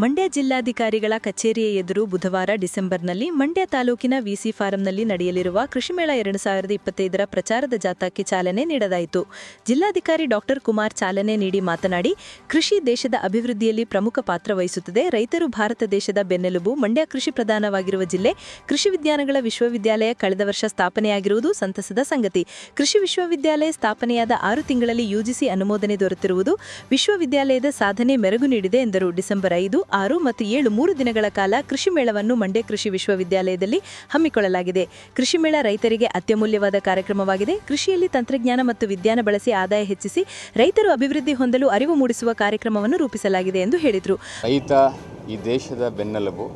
ಮಂಡ್ಯ ಜಿಲ್ಲಾಧಿಕಾರಿಗಳ ಕಚೇರಿಯ ಎದುರು ಬುಧವಾರ ಡಿಸೆಂಬರ್ನಲ್ಲಿ ಮಂಡ್ಯ ತಾಲೂಕಿನ ವಿಸಿ ಫಾರಂನಲ್ಲಿ ನಡೆಯಲಿರುವ ಕೃಷಿಮೇಳ ಎರಡು ಸಾವಿರದ ಇಪ್ಪತ್ತೈದರ ಪ್ರಚಾರದ ಜಾಥಾಕ್ಕೆ ಚಾಲನೆ ನೀಡಲಾಯಿತು. ಜಿಲ್ಲಾಧಿಕಾರಿ ಡಾಕ್ಟರ್ ಕುಮಾರ್ ಚಾಲನೆ ನೀಡಿ ಮಾತನಾಡಿ, ಕೃಷಿ ದೇಶದ ಅಭಿವೃದ್ಧಿಯಲ್ಲಿ ಪ್ರಮುಖ ಪಾತ್ರ ವಹಿಸುತ್ತದೆ. ರೈತರು ಭಾರತ ದೇಶದ ಬೆನ್ನೆಲುಬು, ಮಂಡ್ಯ ಕೃಷಿ ಪ್ರಧಾನವಾಗಿರುವ ಜಿಲ್ಲೆ, ಕೃಷಿ ವಿಜ್ಞಾನಗಳ ವಿಶ್ವವಿದ್ಯಾಲಯ ಕಳೆದ ವರ್ಷ ಸ್ಥಾಪನೆಯಾಗಿರುವುದು ಸಂತಸದ ಸಂಗತಿ. ಕೃಷಿ ವಿಶ್ವವಿದ್ಯಾಲಯ ಸ್ಥಾಪನೆಯಾದ ಆರು ತಿಂಗಳಲ್ಲಿ ಯುಜಿಸಿ ಅನುಮೋದನೆ ದೊರೆತಿರುವುದು ವಿಶ್ವವಿದ್ಯಾಲಯದ ಸಾಧನೆ ಮೆರಗು ನೀಡಿದೆ ಎಂದರು. ಡಿಸೆಂಬರ್ ಐದು ಆರು ಮತ್ತು ಏಳು ಮೂರು ದಿನಗಳ ಕಾಲ ಕೃಷಿ ಮೇಳವನ್ನು ಮಂಡ್ಯ ಕೃಷಿ ವಿಶ್ವವಿದ್ಯಾಲಯದಲ್ಲಿ ಹಮ್ಮಿಕೊಳ್ಳಲಾಗಿದೆ. ಕೃಷಿ ಮೇಳ ರೈತರಿಗೆ ಅತ್ಯಮೂಲ್ಯವಾದ ಕಾರ್ಯಕ್ರಮವಾಗಿದೆ. ಕೃಷಿಯಲ್ಲಿ ತಂತ್ರಜ್ಞಾನ ಮತ್ತು ವಿಜ್ಞಾನ ಬಳಸಿ ಆದಾಯ ಹೆಚ್ಚಿಸಿ ರೈತರು ಅಭಿವೃದ್ಧಿ ಹೊಂದಲು ಅರಿವು ಮೂಡಿಸುವ ಕಾರ್ಯಕ್ರಮವನ್ನು ರೂಪಿಸಲಾಗಿದೆ ಎಂದು ಹೇಳಿದರು. ರೈತ ಈ ದೇಶದ ಬೆನ್ನೆಲುಬು.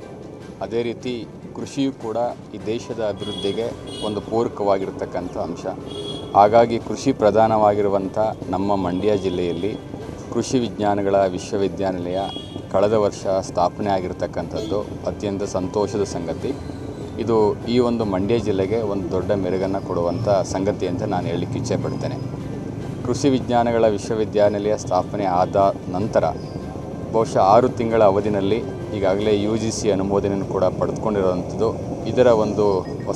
ಅದೇ ರೀತಿ ಕೃಷಿಯು ಕೂಡ ಈ ದೇಶದ ಅಭಿವೃದ್ಧಿಗೆ ಒಂದು ಪೂರಕವಾಗಿರ್ತಕ್ಕಂಥ ಅಂಶ. ಹಾಗಾಗಿ ಕೃಷಿ ಪ್ರಧಾನವಾಗಿರುವಂಥ ನಮ್ಮ ಮಂಡ್ಯ ಜಿಲ್ಲೆಯಲ್ಲಿ ಕೃಷಿ ವಿಜ್ಞಾನಗಳ ವಿಶ್ವವಿದ್ಯಾನಿಲಯ ಕಳೆದ ವರ್ಷ ಸ್ಥಾಪನೆ ಆಗಿರತಕ್ಕಂಥದ್ದು ಅತ್ಯಂತ ಸಂತೋಷದ ಸಂಗತಿ. ಇದು ಈ ಒಂದು ಮಂಡ್ಯ ಜಿಲ್ಲೆಗೆ ಒಂದು ದೊಡ್ಡ ಮೆರುಗನ್ನು ಕೊಡುವಂಥ ಸಂಗತಿ ಅಂತ ನಾನು ಹೇಳಲಿಕ್ಕೆ ಇಚ್ಛೆಪಡ್ತೇನೆ. ಕೃಷಿ ವಿಜ್ಞಾನಗಳ ವಿಶ್ವವಿದ್ಯಾನಿಲಯ ಸ್ಥಾಪನೆ ಆದ ನಂತರ ಬಹುಶಃ ಆರು ತಿಂಗಳ ಅವಧಿನಲ್ಲಿ ಈಗಾಗಲೇ ಯು ಜಿ ಸಿ ಅನುಮೋದನೆಯನ್ನು ಕೂಡ ಪಡೆದುಕೊಂಡಿರುವಂಥದ್ದು ಇದರ ಒಂದು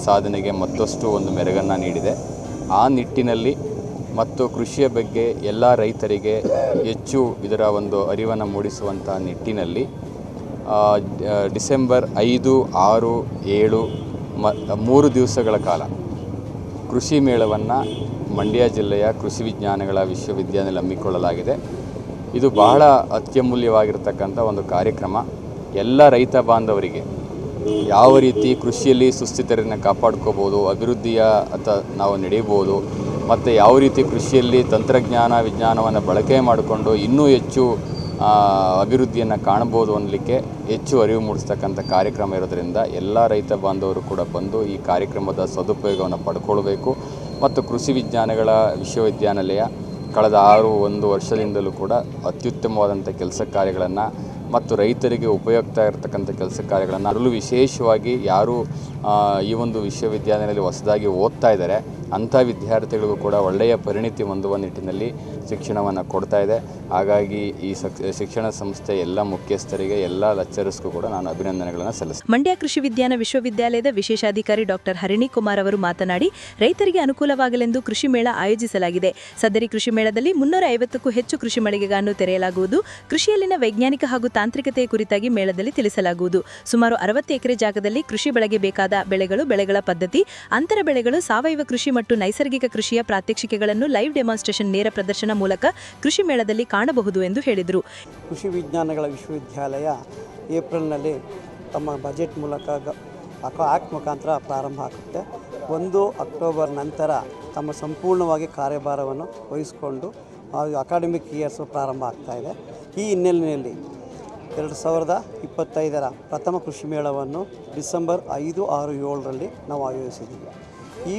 ಸಾಧನೆಗೆ ಮತ್ತಷ್ಟು ಒಂದು ಮೆರುಗನ್ನು ನೀಡಿದೆ. ಆ ನಿಟ್ಟಿನಲ್ಲಿ ಮತ್ತು ಕೃಷಿಯ ಬಗ್ಗೆ ಎಲ್ಲ ರೈತರಿಗೆ ಹೆಚ್ಚು ಇದರ ಒಂದು ಅರಿವನ್ನು ಮೂಡಿಸುವಂಥ ನಿಟ್ಟಿನಲ್ಲಿ ಡಿಸೆಂಬರ್ ಐದು, ಆರು, ಏಳು, ಮ, ಮೂರು ದಿವಸಗಳ ಕಾಲ ಕೃಷಿ ಮೇಳವನ್ನು ಮಂಡ್ಯ ಜಿಲ್ಲೆಯ ಕೃಷಿ ವಿಜ್ಞಾನಗಳ ವಿಶ್ವವಿದ್ಯಾಲಯ ಹಮ್ಮಿಕೊಳ್ಳಲಾಗಿದೆ. ಇದು ಬಹಳ ಅತ್ಯಮೂಲ್ಯವಾಗಿರತಕ್ಕಂಥ ಒಂದು ಕಾರ್ಯಕ್ರಮ. ಎಲ್ಲ ರೈತ ಬಾಂಧವರಿಗೆ ಯಾವ ರೀತಿ ಕೃಷಿಯಲ್ಲಿ ಸುಸ್ಥಿತರನ್ನು ಕಾಪಾಡ್ಕೋಬೋದು, ಅಭಿವೃದ್ಧಿಯ ಅಥವಾ ನಾವು ನಡೆಯಬಹುದು ಮತ್ತು ಯಾವ ರೀತಿ ಕೃಷಿಯಲ್ಲಿ ತಂತ್ರಜ್ಞಾನ, ವಿಜ್ಞಾನವನ್ನು ಬಳಕೆ ಮಾಡಿಕೊಂಡು ಇನ್ನೂ ಹೆಚ್ಚು ಅಭಿವೃದ್ಧಿಯನ್ನು ಕಾಣ್ಬೋದು ಅನ್ನಲಿಕ್ಕೆ ಹೆಚ್ಚು ಅರಿವು ಮೂಡಿಸ್ತಕ್ಕಂಥ ಕಾರ್ಯಕ್ರಮ ಇರೋದರಿಂದ ಎಲ್ಲ ರೈತ ಬಾಂಧವರು ಕೂಡ ಬಂದು ಈ ಕಾರ್ಯಕ್ರಮದ ಸದುಪಯೋಗವನ್ನು ಪಡ್ಕೊಳ್ಬೇಕು. ಮತ್ತು ಕೃಷಿ ವಿಜ್ಞಾನಗಳ ವಿಶ್ವವಿದ್ಯಾನಿಲಯ ಕಳೆದ ಆರು, ಒಂದು ವರ್ಷದಿಂದಲೂ ಕೂಡ ಅತ್ಯುತ್ತಮವಾದಂಥ ಕೆಲಸ ಕಾರ್ಯಗಳನ್ನು ಮತ್ತು ರೈತರಿಗೆ ಉಪಯುಕ್ತ ಇರತಕ್ಕಂಥ ಕೆಲಸ ಕಾರ್ಯಗಳನ್ನು ಅದರಲ್ಲೂ ವಿಶೇಷವಾಗಿ ಯಾರು ಈ ಒಂದು ವಿಶ್ವವಿದ್ಯಾಲಯದಲ್ಲಿ ಹೊಸದಾಗಿ ಓದ್ತಾ ಇದ್ದಾರೆ ಅಂಥ ವಿದ್ಯಾರ್ಥಿಗಳಿಗೂ ಕೂಡ ಒಳ್ಳೆಯ ಪರಿಣಿತಿ ಹೊಂದುವ ನಿಟ್ಟಿನಲ್ಲಿ ಶಿಕ್ಷಣವನ್ನು ಕೊಡ್ತಾ ಇದೆ. ಹಾಗಾಗಿ ಈ ಶಿಕ್ಷಣ ಸಂಸ್ಥೆ ಎಲ್ಲ ಮುಖ್ಯಸ್ಥರಿಗೆ, ಎಲ್ಲ ಲೆಕ್ಚರರ್ಸ್ಗೂ ಕೂಡ ನಾನು ಅಭಿನಂದನೆಗಳನ್ನು ಸಲ್ಲಿಸ ಮಂಡ್ಯ ಕೃಷಿ ವಿಜ್ಞಾನ ವಿಶ್ವವಿದ್ಯಾಲಯದ ವಿಶೇಷಾಧಿಕಾರಿ ಡಾಕ್ಟರ್ ಹರಿಣಿ ಕುಮಾರ್ ಅವರು ಮಾತನಾಡಿ, ರೈತರಿಗೆ ಅನುಕೂಲವಾಗಲೆಂದು ಕೃಷಿ ಮೇಳ ಆಯೋಜಿಸಲಾಗಿದೆ. ಸದರಿ ಕೃಷಿ ಮೇಳದಲ್ಲಿ ಮುನ್ನೂರ ಐವತ್ತಕ್ಕೂ ಹೆಚ್ಚು ಕೃಷಿ ಮಳಿಗೆಗಳನ್ನು ತೆರೆಯಲಾಗುವುದು. ಕೃಷಿಯಲ್ಲಿನ ವೈಜ್ಞಾನಿಕ ಹಾಗೂ ತಾಂತ್ರಿಕತೆಯ ಕುರಿತಾಗಿ ಮೇಳದಲ್ಲಿ ತಿಳಿಸಲಾಗುವುದು. ಸುಮಾರು ಅರವತ್ತು ಎಕರೆ ಜಾಗದಲ್ಲಿ ಕೃಷಿ ಬೆಳೆಗೆ ಬೇಕಾದ ಬೆಳೆಗಳು ಬೆಳೆಗಳ ಪದ್ಧತಿ, ಅಂತರ ಬೆಳೆಗಳು ಸಾವಯವ ಕೃಷಿ ಮತ್ತು ನೈಸರ್ಗಿಕ ಕೃಷಿಯ ಪ್ರಾತ್ಯಕ್ಷಿಕೆಗಳನ್ನು ಲೈವ್ ಡೆಮಾನ್ಸ್ಟ್ರೇಷನ್ ನೇರ ಪ್ರದರ್ಶನ ಮೂಲಕ ಕೃಷಿ ಮೇಳದಲ್ಲಿ ಕಾಣಬಹುದು ಎಂದು ಹೇಳಿದರು. ಕೃಷಿ ವಿಜ್ಞಾನಗಳ ವಿಶ್ವವಿದ್ಯಾಲಯ ಏಪ್ರಿಲ್ನಲ್ಲಿ ತಮ್ಮ ಬಜೆಟ್ ಮೂಲಕ ಅಕ ಆ್ಯಕ್ಟ್ ಮುಖಾಂತರ ಪ್ರಾರಂಭ ಆಗುತ್ತೆ ಒಂದು ಅಕ್ಟೋಬರ್ ನಂತರ ತಮ್ಮ ಸಂಪೂರ್ಣವಾಗಿ ಕಾರ್ಯಭಾರವನ್ನು ವಹಿಸಿಕೊಂಡು ಅಕಾಡೆಮಿಕ್ ಇಯರ್ಸು ಪ್ರಾರಂಭ ಆಗ್ತಾ ಇದೆ. ಈ ಹಿನ್ನೆಲೆಯಲ್ಲಿ ಎರಡು ಸಾವಿರದ ಇಪ್ಪತ್ತೈದರ ಪ್ರಥಮ ಕೃಷಿ ಮೇಳವನ್ನು ಡಿಸೆಂಬರ್ ಐದು, ಆರು, ಏಳರಲ್ಲಿ ನಾವು ಆಯೋಜಿಸಿದ್ದೀವಿ. ಈ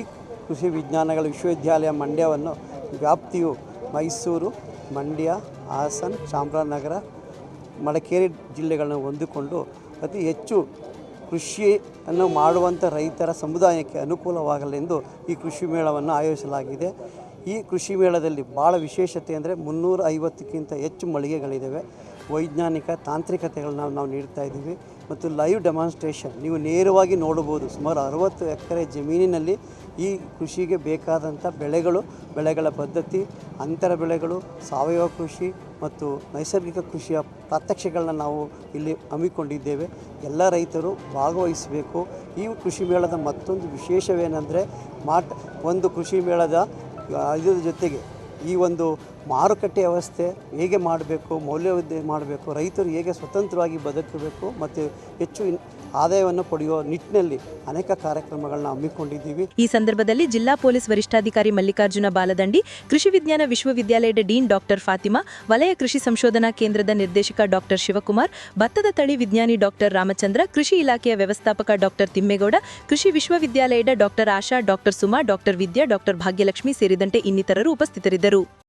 ಕೃಷಿ ವಿಜ್ಞಾನಗಳ ವಿಶ್ವವಿದ್ಯಾಲಯ ಮಂಡ್ಯವನ್ನು ವ್ಯಾಪ್ತಿಯು ಮೈಸೂರು, ಮಂಡ್ಯ, ಹಾಸನ, ಚಾಮರಾಜನಗರ, ಮಡಿಕೇರಿ ಜಿಲ್ಲೆಗಳನ್ನು ಹೊಂದಿಕೊಂಡು ಅತಿ ಹೆಚ್ಚು ಕೃಷಿಯನ್ನು ಮಾಡುವಂಥ ರೈತರ ಸಮುದಾಯಕ್ಕೆ ಅನುಕೂಲವಾಗಲೆಂದು ಈ ಕೃಷಿ ಮೇಳವನ್ನು ಆಯೋಜಿಸಲಾಗಿದೆ. ಈ ಕೃಷಿ ಮೇಳದಲ್ಲಿ ಭಾಳ ವಿಶೇಷತೆ ಅಂದರೆ ಮುನ್ನೂರ ಐವತ್ತಕ್ಕಿಂತ ಹೆಚ್ಚು ಮಳಿಗೆಗಳಿದ್ದಾವೆ. ವೈಜ್ಞಾನಿಕ ತಾಂತ್ರಿಕತೆಗಳನ್ನ ನಾವು ನೀಡ್ತಾ ಇದ್ದೀವಿ. ಮತ್ತು ಲೈವ್ ಡೆಮಾನ್ಸ್ಟ್ರೇಷನ್ ನೀವು ನೇರವಾಗಿ ನೋಡಬಹುದು. ಸುಮಾರು ಅರವತ್ತು ಎಕರೆ ಜಮೀನಿನಲ್ಲಿ ಈ ಕೃಷಿಗೆ ಬೇಕಾದಂಥ ಬೆಳೆಗಳು, ಬೆಳೆಗಳ ಪದ್ಧತಿ, ಅಂತರ ಬೆಳೆಗಳು, ಸಾವಯವ ಕೃಷಿ ಮತ್ತು ನೈಸರ್ಗಿಕ ಕೃಷಿಯ ಪ್ರಾತ್ಯಕ್ಷಗಳನ್ನ ನಾವು ಇಲ್ಲಿ ಹಮ್ಮಿಕೊಂಡಿದ್ದೇವೆ. ಎಲ್ಲ ರೈತರು ಭಾಗವಹಿಸಬೇಕು. ಈ ಕೃಷಿ ಮೇಳದ ಮತ್ತೊಂದು ವಿಶೇಷವೇನೆಂದರೆ ಮಾಟ್ ಒಂದು ಕೃಷಿ ಮೇಳದ ಇದರ ಜೊತೆಗೆ ಈ ಒಂದು ಮಾರುಕಟ್ಟೆ ವ್ಯವಸ್ಥೆ ಹೇಗೆ ಮಾಡಬೇಕು ಮೌಲ್ಯವೃದ್ಧಿ ಮಾಡಬೇಕು, ರೈತರು ಹೇಗೆ ಸ್ವತಂತ್ರವಾಗಿ ಬದುಕಬೇಕು ಮತ್ತು ಹೆಚ್ಚು ಆದಾಯವನ್ನು ಪಡೆಯುವ ನಿಟ್ಟಿನಲ್ಲಿ ಅನೇಕ ಕಾರ್ಯಕ್ರಮಗಳನ್ನ ಹಮ್ಮಿಕೊಂಡಿದ್ದೀವಿ. ಈ ಸಂದರ್ಭದಲ್ಲಿ ಜಿಲ್ಲಾ ಪೊಲೀಸ್ ವರಿಷ್ಠಾಧಿಕಾರಿ ಮಲ್ಲಿಕಾರ್ಜುನ ಬಾಲದಂಡಿ, ಕೃಷಿ ವಿಜ್ಞಾನ ವಿಶ್ವವಿದ್ಯಾಲಯದ ಡೀನ್ ಡಾಕ್ಟರ್ ಫಾತಿಮಾ, ವಲಯ ಕೃಷಿ ಸಂಶೋಧನಾ ಕೇಂದ್ರದ ನಿರ್ದೇಶಕ ಡಾಕ್ಟರ್ ಶಿವಕುಮಾರ್, ಭತ್ತದ ತಳಿ ವಿಜ್ಞಾನಿ ಡಾಕ್ಟರ್ ರಾಮಚಂದ್ರ, ಕೃಷಿ ಇಲಾಖೆಯ ವ್ಯವಸ್ಥಾಪಕ ಡಾಕ್ಟರ್ ತಿಮ್ಮೇಗೌಡ, ಕೃಷಿ ವಿಶ್ವವಿದ್ಯಾಲಯದ doctor Asha, doctor Suma, doctor Vidya, doctor Bhagyalakshmi ಸೇರಿದಂತೆ ಇನ್ನಿತರರು ಉಪಸ್ಥಿತರಿದ್ದರು. ತಿಳಿಸಿದರು